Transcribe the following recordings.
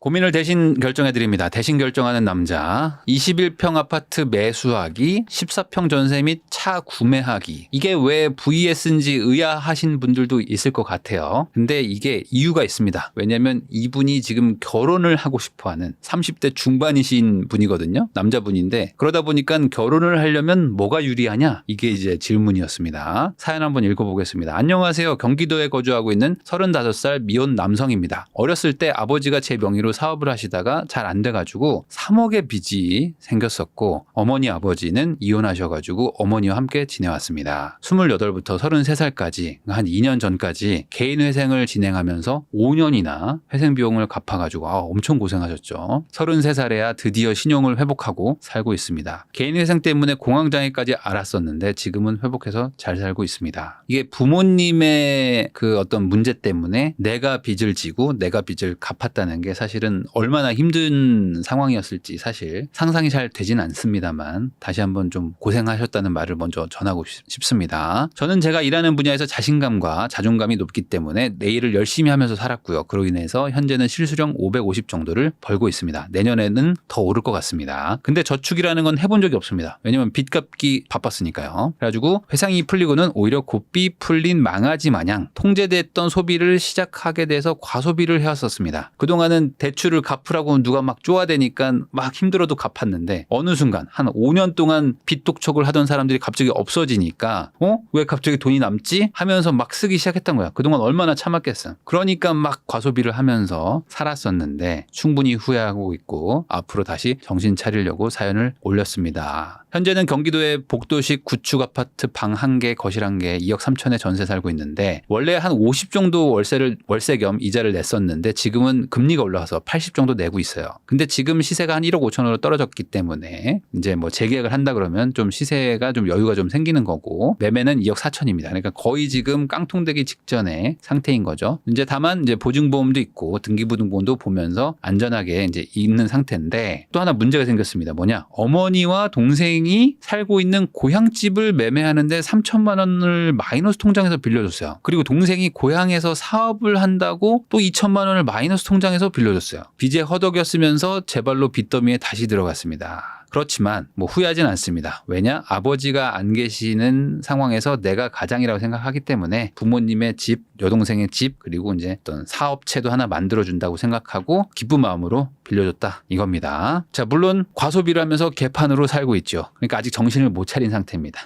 고민을 대신 결정해 드립니다. 대신 결정하는 남자. 21평 아파트 매수하기, 14평 전세 및 차 구매하기. 이게 왜 VS인지 의아하신 분들도 있을 것 같아요. 근데 이게 이유가 있습니다. 왜냐면 이분이 지금 결혼을 하고 싶어 하는 30대 중반이신 분이거든요. 남자분인데 그러다 보니까 결혼을 하려면 뭐가 유리하냐? 이게 이제 질문이었습니다. 사연 한번 읽어보겠습니다. 안녕하세요. 경기도에 거주하고 있는 35살 미혼 남성입니다. 어렸을 때 아버지가 제 명의로 사업을 하시다가 잘 안 돼가지고 3억의 빚이 생겼었고 어머니 아버지는 이혼하셔가지고 어머니와 함께 지내왔습니다. 28부터 33살까지 한 2년 전까지 개인 회생을 진행하면서 5년이나 회생 비용을 갚아가지고 아, 엄청 고생하셨죠. 33살에야 드디어 신용을 회복하고 살고 있습니다. 개인 회생 때문에 공황장애까지 알았었는데 지금은 회복해서 잘 살고 있습니다. 이게 부모님의 그 어떤 문제 때문에 내가 빚을 지고 내가 빚을 갚았다는 게 사실 은 얼마나 힘든 상황이었을지 사실 상상이 잘 되진 않습니다만 다시 한번 좀 고생하셨다는 말을 먼저 전하고 싶- 싶습니다. 저는 제가 일하는 분야에서 자신감과 자존감이 높기 때문에 내 일을 열심히 하면서 살았고요. 그로 인해서 현재는 실수령 550 정도를 벌고 있습니다. 내년에는 더 오를 것 같습니다. 근데 저축이라는 건 해본 적이 없습니다. 왜냐면 빚 갚기 바빴으니까요. 그래가지고 회상이 풀리고는 오히려 고삐 풀린 망아지 마냥 통제됐던 소비를 시작하게 돼서 과소비를 해왔었습니다. 그동안은 대 출을 갚으라고 누가 막 쪼아대니까 막 힘들어도 갚았는데 어느 순간 한 5년 동안 빚 독촉을 하던 사람들이 갑자기 없어지니까 어? 왜 갑자기 돈이 남지? 하면서 막 쓰기 시작했던 거야. 그동안 얼마나 참았겠어. 그러니까 막 과소비를 하면서 살았었는데 충분히 후회하고 있고 앞으로 다시 정신 차리려고 사연을 올렸습니다. 현재는 경기도의 복도식 구축 아파트 방 한 개, 거실 한 개, 2억 3천에 전세 살고 있는데 원래 한 50 정도 월세를 월세 겸 이자를 냈었는데 지금은 금리가 올라와서 80 정도 내고 있어요. 근데 지금 시세가 한 1억 5천으로 떨어졌기 때문에 이제 뭐 재계약을 한다 그러면 좀 시세가 좀 여유가 좀 생기는 거고 매매는 2억 4천입니다. 그러니까 거의 지금 깡통되기 직전의 상태인 거죠. 이제 다만 이제 보증보험도 있고 등기부등본도 보면서 안전하게 이제 있는 상태인데 또 하나 문제가 생겼습니다. 뭐냐? 어머니와 동생이 살고 있는 고향집을 매매하는데 3천만 원을 마이너스 통장에서 빌려줬어요. 그리고 동생이 고향에서 사업을 한다고 또 2천만 원을 마이너스 통장에서 빌려줬어요. 빚에 허덕였으면서 제 발로 빚더미에 다시 들어갔습니다. 그렇지만 뭐 후회하진 않습니다. 왜냐? 아버지가 안 계시는 상황에서 내가 가장이라고 생각하기 때문에 부모님의 집, 여동생의 집, 그리고 이제 어떤 사업체도 하나 만들어준다고 생각하고 기쁜 마음으로 빌려줬다 이겁니다. 자, 물론 과소비를 하면서 개판으로 살고 있죠. 그러니까 아직 정신을 못 차린 상태입니다.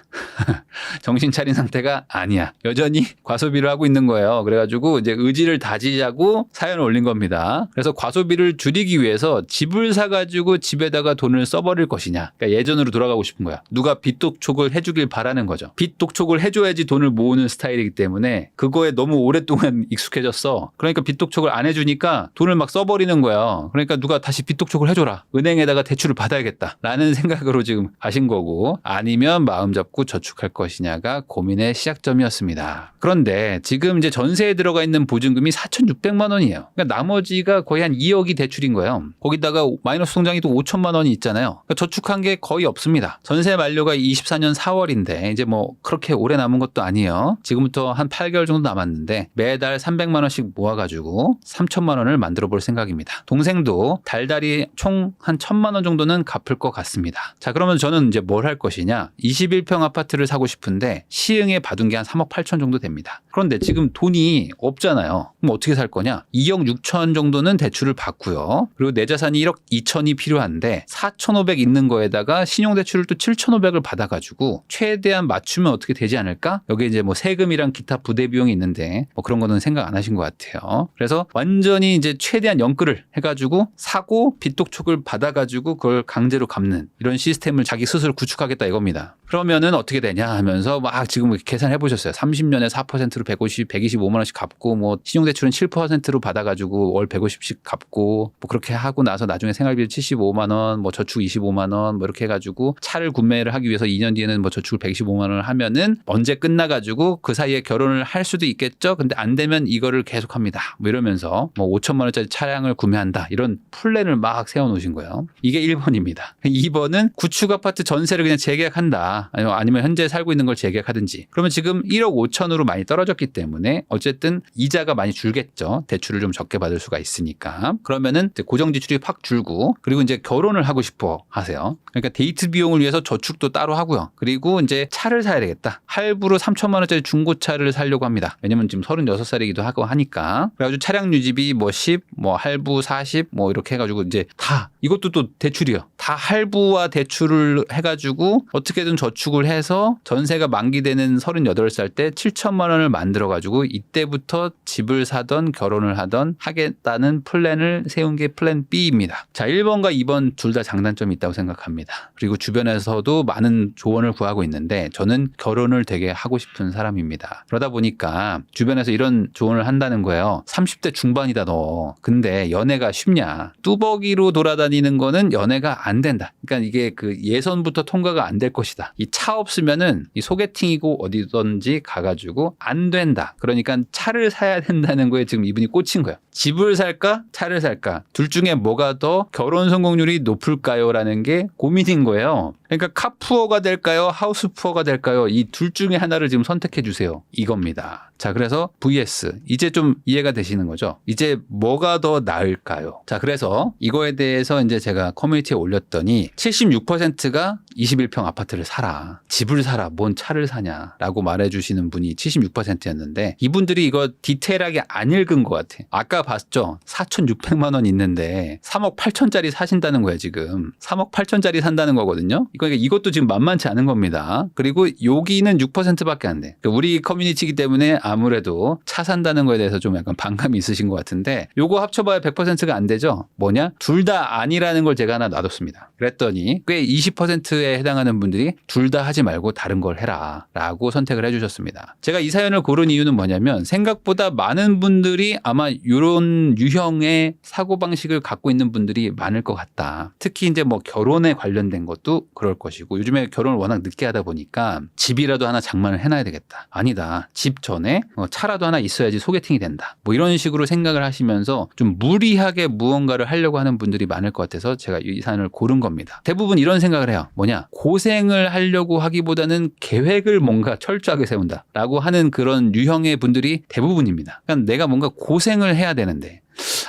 정신 차린 상태가 아니야. 여전히 과소비를 하고 있는 거예요. 그래가지고 이제 의지를 다지자고 사연을 올린 겁니다. 그래서 과소비를 줄이기 위해서 집을 사가지고 집에다가 돈을 써버릴 것이냐. 그러니까 예전으로 돌아가고 싶은 거야. 누가 빚독촉을 해주길 바라는 거죠. 빚독촉을 해줘야지 돈을 모으는 스타일이기 때문에 그거에 너무 오랫동안 익숙해졌어. 그러니까 빚독촉을 안 해주니까 돈을 막 써버리는 거예요. 그러니까 누가 다시 빚독촉을 해줘라. 은행에다가 대출을 받아야겠다. 라는 생각으로 지금 하신 거고 아니면 마음 잡고 저축할 것이냐가 고민의 시작점이었습니다. 그런데 지금 이제 전세에 들어가 있는 보증금이 4,600만 원이에요. 그러니까 나머지가 거의 한 2억이 대출인 거예요. 거기다가 마이너스 통장이 또 5천만 원이 있잖아요. 그러니까 저축한 게 거의 없습니다. 전세 만료가 24년 4월인데 이제 뭐 그렇게 오래 남은 것도 아니에요. 지금부터 한 8개월 정도 남았는데 매달 300만 원씩 모아가지고 3천만 원을 만들어 볼 생각입니다. 동생도 달달이 총한 1천만 원 정도는 갚을 것 같습니다. 자 그러면 저는 이제 뭘 할 것이냐? 21평 아파트를 사고 싶은데 시흥에 받은 게 한 3억 8천 정도 됩니다. 그런데 지금 돈이 없잖아요. 그럼 어떻게 살 거냐? 2억 6천 정도는 대출을 받고요. 그리고 내 자산이 1억 2천이 필요한데 4,500 있는 거에다가 신용대출을 또 7,500을 받아가지고 최대한 맞추면 어떻게 되지 않을까? 여기 이제 뭐 세금이랑 기타 부대 비용이 있는데 뭐 그런 거는 생각 안 하신 것 같아요. 그래서 완전히 이제 최대한 연끌을 해가지고 사고 빚독촉을 받아가지고 그걸 강제로 갚는 이런 시스템을 자기 스스로 구축하겠다 이겁니다. 그러면은 어떻게 되냐 하면서 막 지금 계산해 보셨어요. 30년에 4%로 150, 125만 원씩 갚고 뭐 신용대출은 7%로 받아가지고 월 150씩 갚고 뭐 그렇게 하고 나서 나중에 생활비 75만 원, 뭐 저축 25만 원, 뭐 이렇게 해가지고 차를 구매를 하기 위해서 2년 뒤에는 뭐 저축을 125만 원을 하면은 언제 끝나가지고 그 사이에 결혼을 할 수도 있겠죠. 근데 안 되면 이거를 계속합니다. 뭐 이러면서 뭐 5천만 원짜리 차량을 구매한다 이런 플랜을 막 세워놓으신 거예요. 이게 1번입니다. 2번은 구축 아파트 전세를 그냥 재계약한다. 아니면, 현재 살고 있는 걸 재계약하든지. 그러면 지금 1억 5천으로 많이 떨어졌기 때문에 어쨌든 이자가 많이 줄겠죠. 대출을 좀 적게 받을 수가 있으니까. 그러면은 고정 지출이 확 줄고 그리고 이제 결혼을 하고 싶어 하세요. 그러니까 데이트 비용을 위해서 저축도 따로 하고요. 그리고 이제 차를 사야 되겠다. 할부로 3천만 원짜리 중고차를 사려고 합니다. 왜냐면 지금 36살이기도 하고 하니까. 그래가지고 차량 유지비 뭐 10, 뭐 할부 40, 뭐 이렇게 해가지고 이제 다 이것도 또 대출이요. 다 할부와 대출을 해가지고 어떻게든 저 축을 해서 전세가 만기되는 38살 때 7천만 원을 만들어 가지고 이때부터 집을 사던 결혼을 하던 하겠다는 플랜을 세운 게 플랜 B입니다. 자, 1번과 2번 둘 다 장단점이 있다고 생각합니다. 그리고 주변에서도 많은 조언을 구하고 있는데 저는 결혼을 되게 하고 싶은 사람입니다. 그러다 보니까 주변에서 이런 조언을 한다는 거예요. 30대 중반이다 너. 근데 연애가 쉽냐? 뚜벅이로 돌아다니는 거는 연애가 안 된다. 그러니까 이게 그 예선부터 통과가 안 될 것이다. 이 차 없으면은 이 소개팅이고 어디든지 가가지고 안 된다. 그러니까 차를 사야 된다는 거에 지금 이분이 꽂힌 거예요. 집을 살까? 차를 살까? 둘 중에 뭐가 더 결혼 성공률이 높을까요? 라는 게 고민인 거예요. 그러니까 카푸어가 될까요? 하우스푸어가 될까요? 이 둘 중에 하나를 지금 선택해 주세요. 이겁니다. 자, 그래서 VS. 이제 좀 이해가 되시는 거죠? 이제 뭐가 더 나을까요? 자, 그래서 이거에 대해서 이제 제가 커뮤니티에 올렸더니 76%가 21평 아파트를 사라. 집을 사라. 뭔 차를 사냐. 라고 말해 주시는 분이 76%였는데 이분들이 이거 디테일하게 안 읽은 것 같아. 아까 봤죠? 4,600만 원 있는데 3억 8천짜리 사신다는 거예요, 지금. 3억 8천짜리 산다는 거거든요. 그러니까 이것도 지금 만만치 않은 겁니다. 그리고 여기는 6%밖에 안 돼. 그러니까 우리 커뮤니티이기 때문에 아무래도 차 산다는 거에 대해서 좀 약간 반감이 있으신 것 같은데 요거 합쳐봐야 100%가 안 되죠. 뭐냐? 둘 다 아니라는 걸 제가 하나 놔뒀습니다. 그랬더니 꽤 20%에 해당하는 분들이 둘 다 하지 말고 다른 걸 해라 라고 선택을 해주셨습니다. 제가 이 사연을 고른 이유는 뭐냐면 생각보다 많은 분들이 아마 이런 유형의 사고방식을 갖고 있는 분들이 많을 것 같다. 특히 이제 뭐 결혼에 관련된 것도 그럴 것이고 요즘에 결혼을 워낙 늦게 하다 보니까 집이라도 하나 장만을 해놔야 되겠다. 아니다. 집 전에 어, 차라도 하나 있어야지 소개팅이 된다. 뭐 이런 식으로 생각을 하시면서 좀 무리하게 무언가를 하려고 하는 분들이 많을 것 같아서 제가 이 사연을 고른 겁니다. 대부분 이런 생각을 해요. 뭐냐? 고생을 하려고 하기보다는 계획을 뭔가 철저하게 세운다. 라고 하는 그런 유형의 분들이 대부분입니다. 그러니까 내가 뭔가 고생을 해야 되는데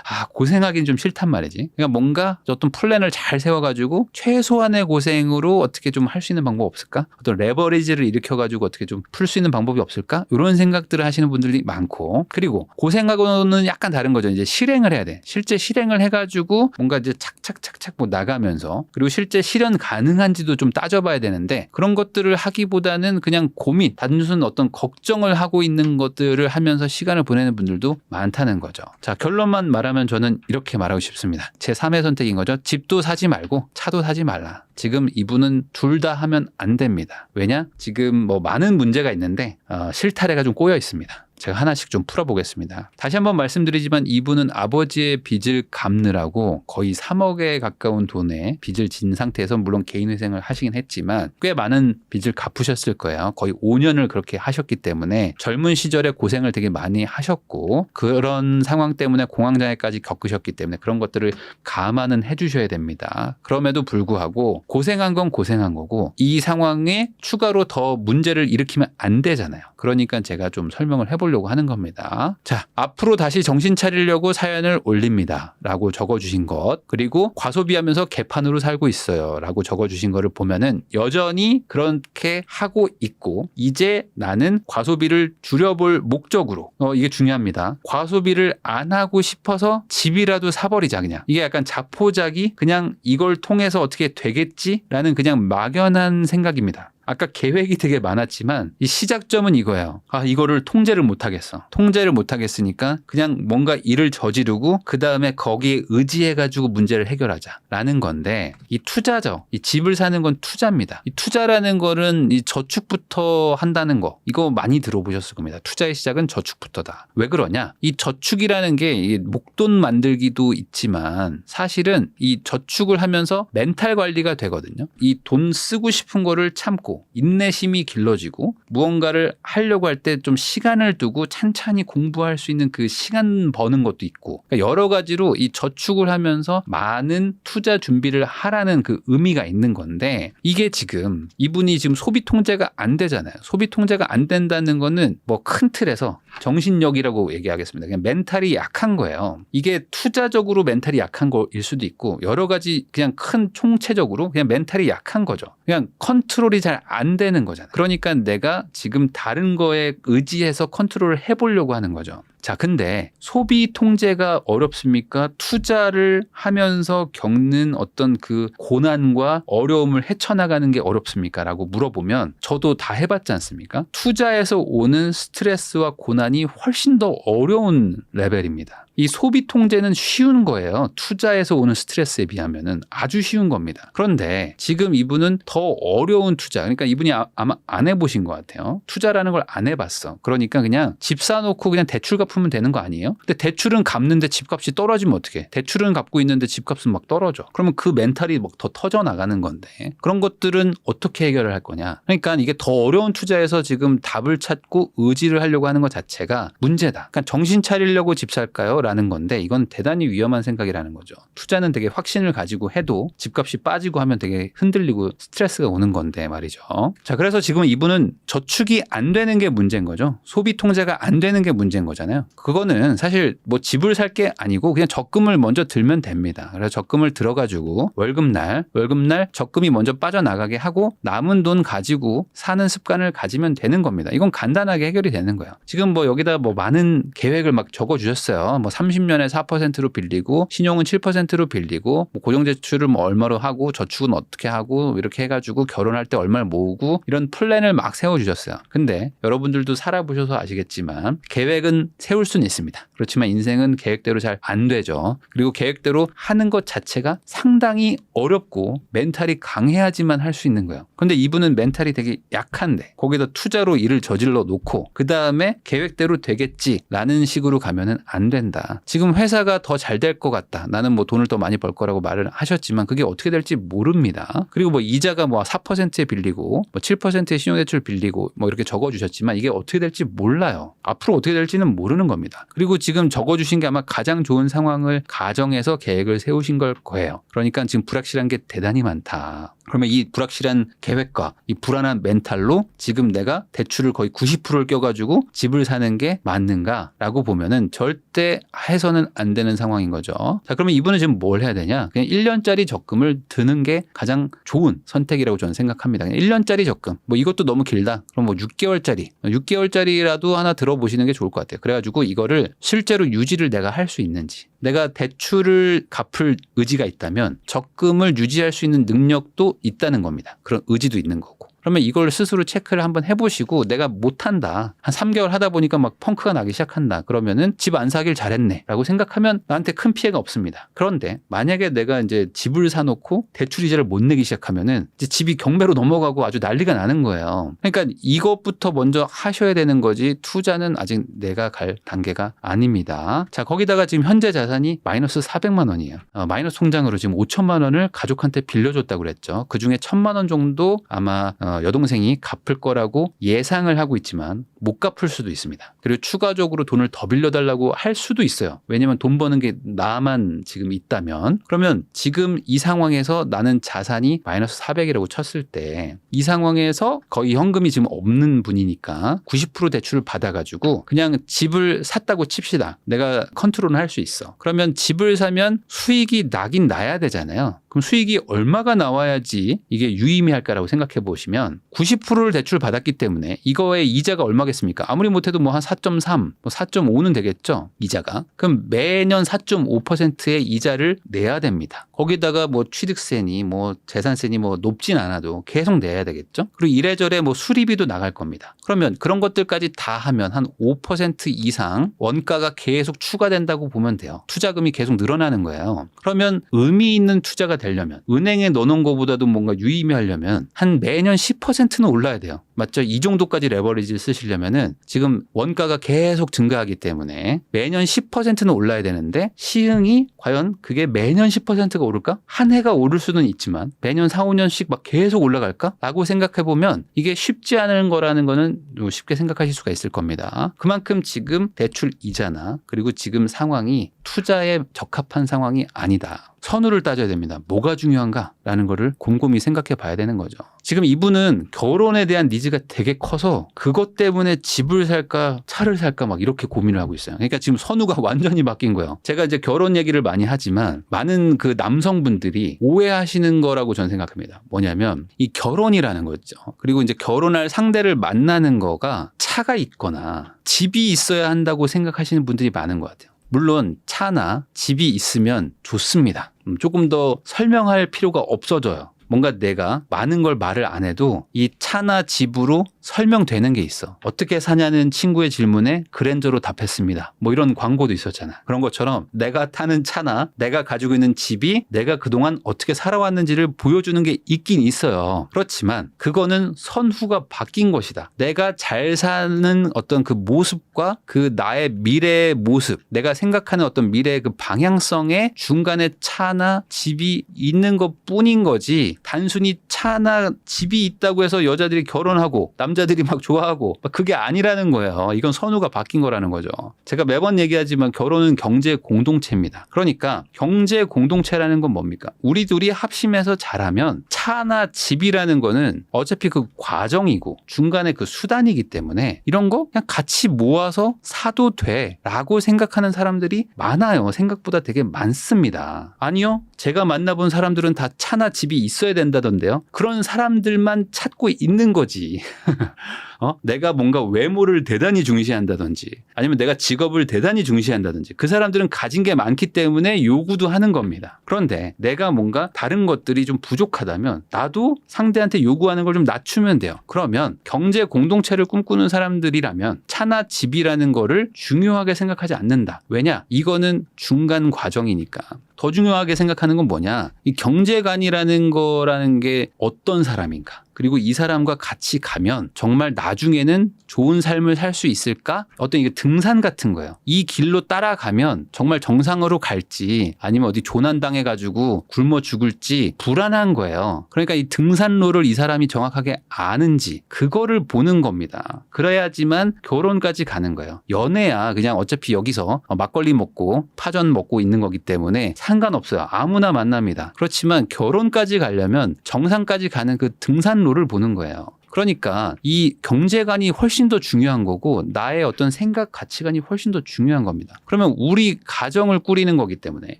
아, 고생하긴 좀 싫단 말이지. 그러니까 뭔가 어떤 플랜을 잘 세워가지고 최소한의 고생으로 어떻게 좀 할 수 있는 방법 없을까? 어떤 레버리지를 일으켜가지고 어떻게 좀 풀 수 있는 방법이 없을까? 이런 생각들을 하시는 분들이 많고 그리고 고생하고는 약간 다른 거죠. 이제 실행을 해야 돼. 실제 실행을 해가지고 뭔가 이제 착착착착 뭐 나가면서 그리고 실제 실현 가능한지도 좀 따져봐야 되는데 그런 것들을 하기보다는 그냥 고민, 단순 어떤 걱정을 하고 있는 것들을 하면서 시간을 보내는 분들도 많다는 거죠. 자, 결론만 말하면 저는 이렇게 말하고 싶습니다. 제 3의 선택인 거죠. 집도 사지 말고 차도 사지 말라. 지금 이분은 둘 다 하면 안 됩니다. 왜냐? 지금 뭐 많은 문제가 있는데 어, 실타래가 좀 꼬여 있습니다. 제가 하나씩 좀 풀어보겠습니다. 다시 한번 말씀드리지만 이분은 아버지의 빚을 갚느라고 거의 3억에 가까운 돈의 빚을 진 상태에서 물론 개인회생을 하시긴 했지만 꽤 많은 빚을 갚으셨을 거예요. 거의 5년을 그렇게 하셨기 때문에 젊은 시절에 고생을 되게 많이 하셨고 그런 상황 때문에 공황장애까지 겪으셨기 때문에 그런 것들을 감안은 해주셔야 됩니다. 그럼에도 불구하고 고생한 건 고생한 거고 이 상황에 추가로 더 문제를 일으키면 안 되잖아요. 그러니까 제가 좀 설명을 해보려고 하는 겁니다. 자, 앞으로 다시 정신 차리려고 사연을 올립니다. 라고 적어주신 것. 그리고 과소비하면서 개판으로 살고 있어요. 라고 적어주신 거를 보면은 여전히 그렇게 하고 있고, 이제 나는 과소비를 줄여볼 목적으로, 어, 이게 중요합니다. 과소비를 안 하고 싶어서 집이라도 사버리자, 그냥. 이게 약간 자포자기, 그냥 이걸 통해서 어떻게 되겠지라는 그냥 막연한 생각입니다. 아까 계획이 되게 많았지만 이 시작점은 이거예요. 아, 이거를 통제를 못 하겠어. 통제를 못 하겠으니까 그냥 뭔가 일을 저지르고 그 다음에 거기에 의지해 가지고 문제를 해결하자라는 건데 이 투자죠. 이 집을 사는 건 투자입니다. 이 투자라는 거는 이 저축부터 한다는 거 이거 많이 들어보셨을 겁니다. 투자의 시작은 저축부터다. 왜 그러냐? 이 저축이라는 게 이 목돈 만들기도 있지만 사실은 이 저축을 하면서 멘탈 관리가 되거든요. 이 돈 쓰고 싶은 거를 참고 인내심이 길러지고 무언가를 하려고 할 때 좀 시간을 두고 찬찬히 공부할 수 있는 그 시간 버는 것도 있고 그러니까 여러 가지로 이 저축을 하면서 많은 투자 준비를 하라는 그 의미가 있는 건데 이게 지금 이분이 지금 소비 통제가 안 되잖아요. 소비 통제가 안 된다는 거는 뭐 큰 틀에서 정신력이라고 얘기하겠습니다. 그냥 멘탈이 약한 거예요. 이게 투자적으로 멘탈이 약한 거일 수도 있고 여러 가지 그냥 큰 총체적으로 그냥 멘탈이 약한 거죠. 그냥 컨트롤이 잘안 되는 거잖아요. 그러니까 내가 지금 다른 거에 의지해서 컨트롤을 해보려고 하는 거죠. 자, 근데 소비 통제가 어렵습니까? 투자를 하면서 겪는 어떤 그 고난과 어려움을 헤쳐나가는 게 어렵습니까? 라고 물어보면 저도 다 해봤지 않습니까? 투자에서 오는 스트레스와 고난이 훨씬 더 어려운 레벨입니다. 이 소비 통제는 쉬운 거예요. 투자에서 오는 스트레스에 비하면은 아주 쉬운 겁니다. 그런데 지금 이분은 더 어려운 투자, 그러니까 이분이 아, 아마 안 해보신 것 같아요. 투자라는 걸 안 해봤어. 그러니까 그냥 집 사놓고 그냥 대출 갚으면 되는 거 아니에요? 근데 대출은 갚는데 집값이 떨어지면 어떻게? 대출은 갚고 있는데 집값은 막 떨어져. 그러면 그 멘탈이 막 더 터져 나가는 건데 그런 것들은 어떻게 해결을 할 거냐? 그러니까 이게 더 어려운 투자에서 지금 답을 찾고 의지를 하려고 하는 것 자체가 문제다. 그러니까 정신 차리려고 집 살까요? 라는 건데 이건 대단히 위험한 생각이라는 거죠. 투자는 되게 확신을 가지고 해도 집값이 빠지고 하면 되게 흔들리고 스트레스가 오는 건데 말이죠. 자, 그래서 지금 이분은 저축이 안 되는 게 문제인 거죠. 소비 통제가 안 되는 게 문제인 거잖아요. 그거는 사실 뭐 집을 살 게 아니고 그냥 적금을 먼저 들면 됩니다. 그래서 적금을 들어가지고 월급날, 월급날 적금이 먼저 빠져나가게 하고 남은 돈 가지고 사는 습관을 가지면 되는 겁니다. 이건 간단하게 해결이 되는 거예요. 지금 뭐 여기다 뭐 많은 계획을 막 적어 주셨어요. 뭐 30년에 4%로 빌리고 신용은 7%로 빌리고 뭐 고정제출을 뭐 얼마로 하고 저축은 어떻게 하고 이렇게 해가지고 결혼할 때 얼마를 모으고 이런 플랜을 막 세워 주셨어요. 근데 여러분들도 살아보셔서 아시겠지만 계획은 세울 수는 있습니다. 그렇지만 인생은 계획대로 잘 안 되죠. 그리고 계획대로 하는 것 자체가 상당히 어렵고 멘탈이 강해야지만 할 수 있는 거예요. 근데 이분은 멘탈이 되게 약한데 거기다 투자로 일을 저질러 놓고 그 다음에 계획대로 되겠지라는 식으로 가면은 안 된다. 지금 회사가 더 잘 될 것 같다. 나는 뭐 돈을 더 많이 벌 거라고 말을 하셨지만 그게 어떻게 될지 모릅니다. 그리고 뭐 이자가 뭐 4%에 빌리고 뭐 7%의 신용대출 빌리고 뭐 이렇게 적어 주셨지만 이게 어떻게 될지 몰라요. 앞으로 어떻게 될지는 모르는 겁니다. 그리고 지금 적어 주신 게 아마 가장 좋은 상황을 가정해서 계획을 세우신 걸 거예요. 그러니까 지금 불확실한 게 대단히 많다. 그러면 이 불확실한 계획과 이 불안한 멘탈로 지금 내가 대출을 거의 90%를 껴가지고 집을 사는 게 맞는가라고 보면은 절대 해서는 안 되는 상황인 거죠. 자, 그러면 이분은 지금 뭘 해야 되냐? 그냥 1년짜리 적금을 드는 게 가장 좋은 선택이라고 저는 생각합니다. 그냥 1년짜리 적금. 뭐 이것도 너무 길다. 그럼 뭐 6개월짜리. 6개월짜리라도 하나 들어보시는 게 좋을 것 같아요. 그래가지고 이거를 실제로 유지를 내가 할 수 있는지. 내가 대출을 갚을 의지가 있다면 적금을 유지할 수 있는 능력도 있다는 겁니다. 그런 의지도 있는 거고. 그러면 이걸 스스로 체크를 한번 해보시고 내가 못한다. 한 3개월 하다 보니까 막 펑크가 나기 시작한다. 그러면은 집 안 사길 잘했네. 라고 생각하면 나한테 큰 피해가 없습니다. 그런데 만약에 내가 이제 집을 사놓고 대출 이자를 못 내기 시작하면은 이제 집이 경매로 넘어가고 아주 난리가 나는 거예요. 그러니까 이것부터 먼저 하셔야 되는 거지 투자는 아직 내가 갈 단계가 아닙니다. 자, 거기다가 지금 현재 자산이 마이너스 400만 원이에요. 어, 마이너스 통장으로 지금 5천만 원을 가족한테 빌려줬다고 그랬죠. 그 중에 1천만 원 정도 아마 어, 여동생이 갚을 거라고 예상을 하고 있지만 못 갚을 수도 있습니다. 그리고 추가적으로 돈을 더 빌려달라고 할 수도 있어요. 왜냐면 돈 버는 게 나만 지금 있다면 그러면 지금 이 상황에서 나는 자산이 마이너스 400이라고 쳤을 때 이 상황에서 거의 현금이 지금 없는 분이니까 90% 대출을 받아가지고 그냥 집을 샀다고 칩시다. 내가 컨트롤을 할 수 있어. 그러면 집을 사면 수익이 나긴 나야 되잖아요. 그럼 수익이 얼마가 나와야지 이게 유의미할까라고 생각해 보시면 90%를 대출 받았기 때문에 이거의 이자가 얼마겠습니까? 아무리 못해도 뭐 한 4.3, 뭐 4.5는 되겠죠 이자가. 그럼 매년 4.5%의 이자를 내야 됩니다. 거기다가 뭐 취득세니 뭐 재산세니 뭐 높진 않아도 계속 내야 되겠죠. 그리고 이래저래 뭐 수리비도 나갈 겁니다. 그러면 그런 것들까지 다 하면 한 5% 이상 원가가 계속 추가된다고 보면 돼요. 투자금이 계속 늘어나는 거예요. 그러면 의미 있는 투자가 될 되려면 은행에 넣어놓은 것보다도 뭔가 유의미하려면 한 매년 10%는 올라야 돼요. 맞죠? 이 정도까지 레버리지를 쓰시려면은 지금 원가가 계속 증가하기 때문에 매년 10%는 올라야 되는데 시흥이 과연 그게 매년 10%가 오를까? 한 해가 오를 수는 있지만 매년 4, 5년씩 막 계속 올라갈까? 라고 생각해 보면 이게 쉽지 않은 거라는 거는 좀 쉽게 생각하실 수가 있을 겁니다. 그만큼 지금 대출 이자나 그리고 지금 상황이 투자에 적합한 상황이 아니다. 선우를 따져야 됩니다. 뭐가 중요한가라는 거를 곰곰이 생각해 봐야 되는 거죠. 지금 이분은 결혼에 대한 니즈가 되게 커서 그것 때문에 집을 살까 차를 살까 막 이렇게 고민을 하고 있어요. 그러니까 지금 선우가 완전히 바뀐 거예요. 제가 이제 결혼 얘기를 많이 하지만 많은 그 남성분들이 오해하시는 거라고 저는 생각합니다. 뭐냐면 이 결혼이라는 거죠. 그리고 이제 결혼할 상대를 만나는 거가 차가 있거나 집이 있어야 한다고 생각하시는 분들이 많은 것 같아요. 물론 차나 집이 있으면 좋습니다. 음, 조금 더 설명할 필요가 없어져요. 뭔가 내가 많은 걸 말을 안 해도 이 차나 집으로 설명되는 게 있어. 어떻게 사냐는 친구의 질문에 그랜저로 답했습니다. 뭐 이런 광고도 있었잖아. 그런 것처럼 내가 타는 차나 내가 가지고 있는 집이 내가 그동안 어떻게 살아왔는지를 보여주는 게 있긴 있어요. 그렇지만 그거는 선후가 바뀐 것이다. 내가 잘 사는 어떤 그 모습과 그 나의 미래의 모습, 내가 생각하는 어떤 미래의 그 방향성의 중간에 차나 집이 있는 것 뿐인 거지 단순히 차나 집이 있다고 해서 여자들이 결혼하고 남자들이 막 좋아하고 막 그게 아니라는 거예요. 이건 선우가 바뀐 거라는 거죠. 제가 매번 얘기하지만 결혼은 경제 공동체입니다. 그러니까 경제 공동체라는 건 뭡니까? 우리 둘이 합심해서 잘하면 차나 집이라는 거는 어차피 그 과정이고 중간에 그 수단이기 때문에 이런 거 그냥 같이 모아서 사도 돼라고 생각하는 사람들이 많아요. 생각보다 되게 많습니다. 아니요. 제가 만나본 사람들은 다 차나 집이 있어 야 된다던데요. 그런 사람들만 찾고 있는 거지. 어? 내가 뭔가 외모를 대단히 중시한다든지 아니면 내가 직업을 대단히 중시한다든지 그 사람들은 가진 게 많기 때문에 요구도 하는 겁니다. 그런데 내가 뭔가 다른 것들이 좀 부족하다면 나도 상대한테 요구하는 걸 좀 낮추면 돼요. 그러면 경제 공동체를 꿈꾸는 사람들이라면 차나 집이라는 거를 중요하게 생각하지 않는다. 왜냐? 이거는 중간 과정이니까. 더 중요하게 생각하는 건 뭐냐? 이 경제관이라는 거라는 게 어떤 사람인가? 그리고 이 사람과 같이 가면 정말 나중에는 좋은 삶을 살 수 있을까? 어떤 이게 등산 같은 거예요. 이 길로 따라가면 정말 정상으로 갈지 아니면 어디 조난당해 가지고 굶어 죽을지 불안한 거예요. 그러니까 이 등산로를 이 사람이 정확하게 아는지 그거를 보는 겁니다. 그래야지만 결혼까지 가는 거예요. 연애야 그냥 어차피 여기서 막걸리 먹고 파전 먹고 있는 거기 때문에 상관없어요. 아무나 만납니다. 그렇지만 결혼까지 가려면 정상까지 가는 그 등산 로를 보는 거예요. 그러니까 이 경제관이 훨씬 더 중요한 거고 나의 어떤 생각 가치관이 훨씬 더 중요한 겁니다. 그러면 우리 가정을 꾸리는 거기 때문에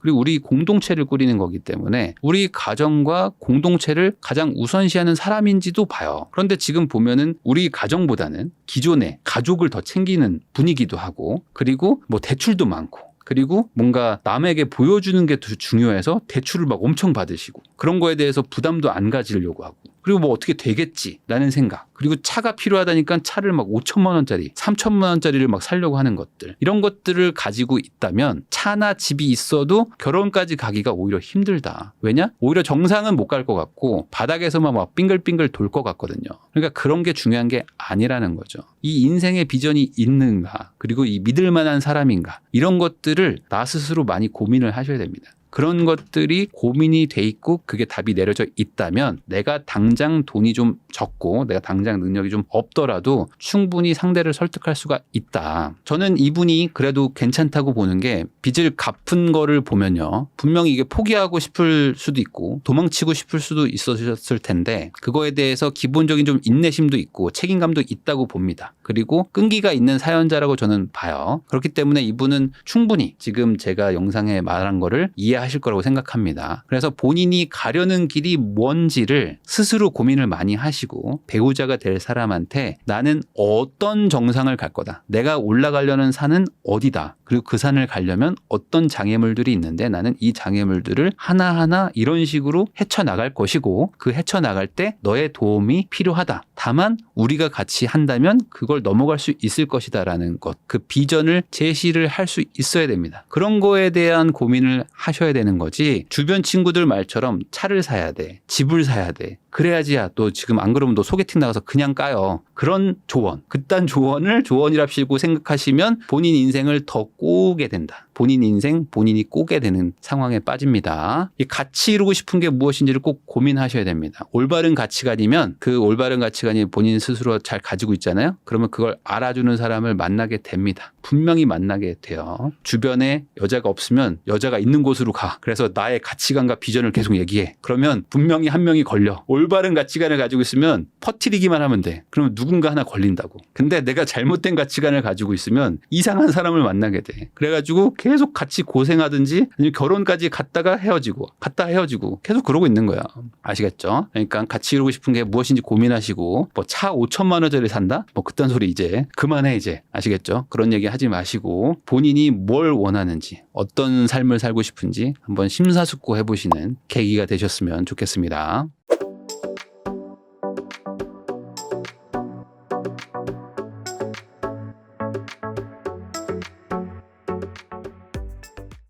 그리고 우리 공동체를 꾸리는 거기 때문에 우리 가정과 공동체를 가장 우선시하는 사람인지도 봐요. 그런데 지금 보면은 우리 가정보다는 기존의 가족을 더 챙기는 분위기도 하고 그리고 뭐 대출도 많고 그리고 뭔가 남에게 보여주는 게더 중요해서 대출을 막 엄청 받으시고 그런 거에 대해서 부담도 안 가지려고 하고 그리고 뭐 어떻게 되겠지라는 생각. 그리고 차가 필요하다니까 차를 막 5천만 원짜리 3천만 원짜리를 막 살려고 하는 것들. 이런 것들을 가지고 있다면 차나 집이 있어도 결혼까지 가기가 오히려 힘들다. 왜냐? 오히려 정상은 못 갈 것 같고 바닥에서만 막 빙글빙글 돌 것 같거든요. 그러니까 그런 게 중요한 게 아니라는 거죠. 이 인생의 비전이 있는가 그리고 이 믿을 만한 사람인가 이런 것들을 나 스스로 많이 고민을 하셔야 됩니다 그런 것들이 고민이 돼 있고 그게 답이 내려져 있다면 내가 당장 돈이 좀 적고 내가 당장 능력이 좀 없더라도 충분히 상대를 설득할 수가 있다. 저는 이분이 그래도 괜찮다고 보는 게 빚을 갚은 거를 보면요. 분명히 이게 포기하고 싶을 수도 있고 도망치고 싶을 수도 있었을 텐데 그거에 대해서 기본적인 좀 인내심도 있고 책임감도 있다고 봅니다. 그리고 끈기가 있는 사연자라고 저는 봐요. 그렇기 때문에 이분은 충분히 지금 제가 영상에 말한 거를 이해 하실 거라고 생각합니다. 그래서 본인이 가려는 길이 뭔지를 스스로 고민을 많이 하시고 배우자가 될 사람한테 나는 어떤 정상을 갈 거다. 내가 올라가려는 산은 어디다. 그리고 그 산을 가려면 어떤 장애물들이 있는데 나는 이 장애물들을 하나하나 이런 식으로 헤쳐나갈 것이고 그 헤쳐나갈 때 너의 도움이 필요하다. 다만 우리가 같이 한다면 그걸 넘어갈 수 있을 것이다라는 것. 그 비전을 제시를 할 수 있어야 됩니다. 그런 거에 대한 고민을 하셔야 되는 거지 주변 친구들 말처럼 차를 사야 돼 집을 사야 돼 그래야지야 또 지금 안 그러면 너 소개팅 나가서 그냥 까요. 그런 조언 그딴 조언을 조언이랍시고 생각하시면 본인 인생을 더 꼬게 된다. 본인 인생 본인이 꼬게 되는 상황에 빠집니다. 이 가치 이루고 싶은 게 무엇인지를 꼭 고민하셔야 됩니다. 올바른 가치관이면 그 올바른 가치관이 본인 스스로 잘 가지고 있잖아요. 그러면 그걸 알아주는 사람을 만나게 됩니다. 분명히 만나게 돼요. 주변에 여자가 없으면 여자가 있는 곳으로 가. 그래서 나의 가치관과 비전을 계속 얘기해. 그러면 분명히 한 명이 걸려 올바른 가치관을 가지고 있으면 퍼뜨리기만 하면 돼. 그러면 누군가 하나 걸린다고. 근데 내가 잘못된 가치관을 가지고 있으면 이상한 사람을 만나게 돼. 그래가지고 계속 같이 고생하든지 아니면 결혼까지 갔다가 헤어지고 갔다 헤어지고 계속 그러고 있는 거야. 아시겠죠? 그러니까 같이 이루고 싶은 게 무엇인지 고민하시고 뭐 차 5천만 원짜리 산다? 뭐 그딴 소리 이제 그만해 이제. 아시겠죠? 그런 얘기 하지 마시고 본인이 뭘 원하는지 어떤 삶을 살고 싶은지 한번 심사숙고해 보시는 계기가 되셨으면 좋겠습니다.